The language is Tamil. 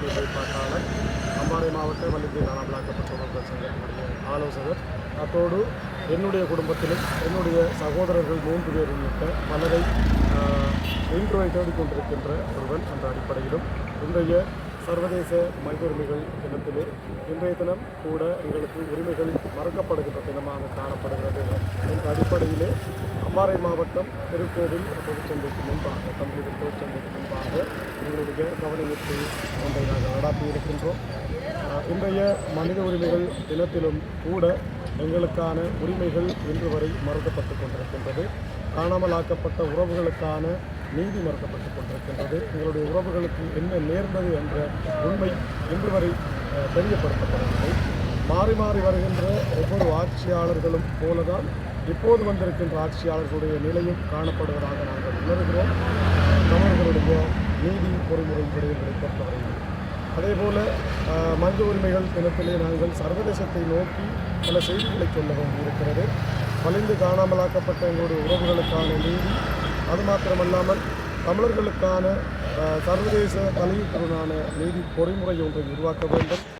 பிரதி வேட்பாட்டாளர் அம்பாறை மாவட்ட விளாக்கப்பட்ட காணாமலாக்கப்பட்டவர்கள் சங்கத்தினுடைய ஆலோசகர். அத்தோடு என்னுடைய குடும்பத்திலும் என்னுடைய சகோதரர்கள் மூன்று பேர் உள்ளிட்ட பலரை இன்றுவை தேடிக்கொண்டிருக்கின்ற ஒருவன் என்ற அடிப்படையிலும் இன்றைய சர்வதேச மனித உரிமைகள் தினத்திலே இன்றைய தினம் கூட எங்களுக்கு உரிமைகள் மறக்கப்படுகின்ற தினமாக காணப்படுகிறது என்ற அடிப்படையிலே அம்பாறை மாவட்டம் திருக்கோவில் பொதுச்சந்தைக்கு முன்பாக தமிழக பொதுச்சந்தைக்கு முன்பாக கவனஈர்ப்பு ஒன்றை நாங்கள் நடாத்தி இருக்கின்றோம். இன்றைய மனித உரிமைகள் தினத்திலும் கூட எங்களுக்கான உரிமைகள் இன்று வரை மறுக்கப்பட்டு கொண்டிருக்கின்றது. காணாமலாக்கப்பட்ட உறவுகளுக்கான நீதி மறுக்கப்பட்டுக் கொண்டிருக்கின்றது. எங்களுடைய உறவுகளுக்கு என்ன நேர்ந்தது என்ற உண்மை இன்று வரை தெரியப்படுத்தப்படவில்லை. மாறி மாறி வருகின்ற ஒவ்வொரு ஆட்சியாளர்களும் போலதான் இப்போது வந்திருக்கின்ற ஆட்சியாளர்களுடைய நிலையும் காணப்படுவதாக நாங்கள் உணர்கிறோம். தமிழர்களுடைய நீதி பொறிமுறை விடயங்களை பொறுத்தவரையில் அதேபோல போல் மனித உரிமைகள் தினத்திலே நாங்கள் சர்வதேசத்தை நோக்கி பல செய்திகளை சொல்ல வேண்டியிருக்கிறது. வலிந்து காணாமலாக்கப்பட்ட எங்களுடைய உறவுகளுக்கான நீதி அது மாத்திரமல்லாமல் தமிழர்களுக்கான சர்வதேச தலையீட்டுடனான நீதி பொறிமுறை ஒன்றை உருவாக்க வேண்டும்.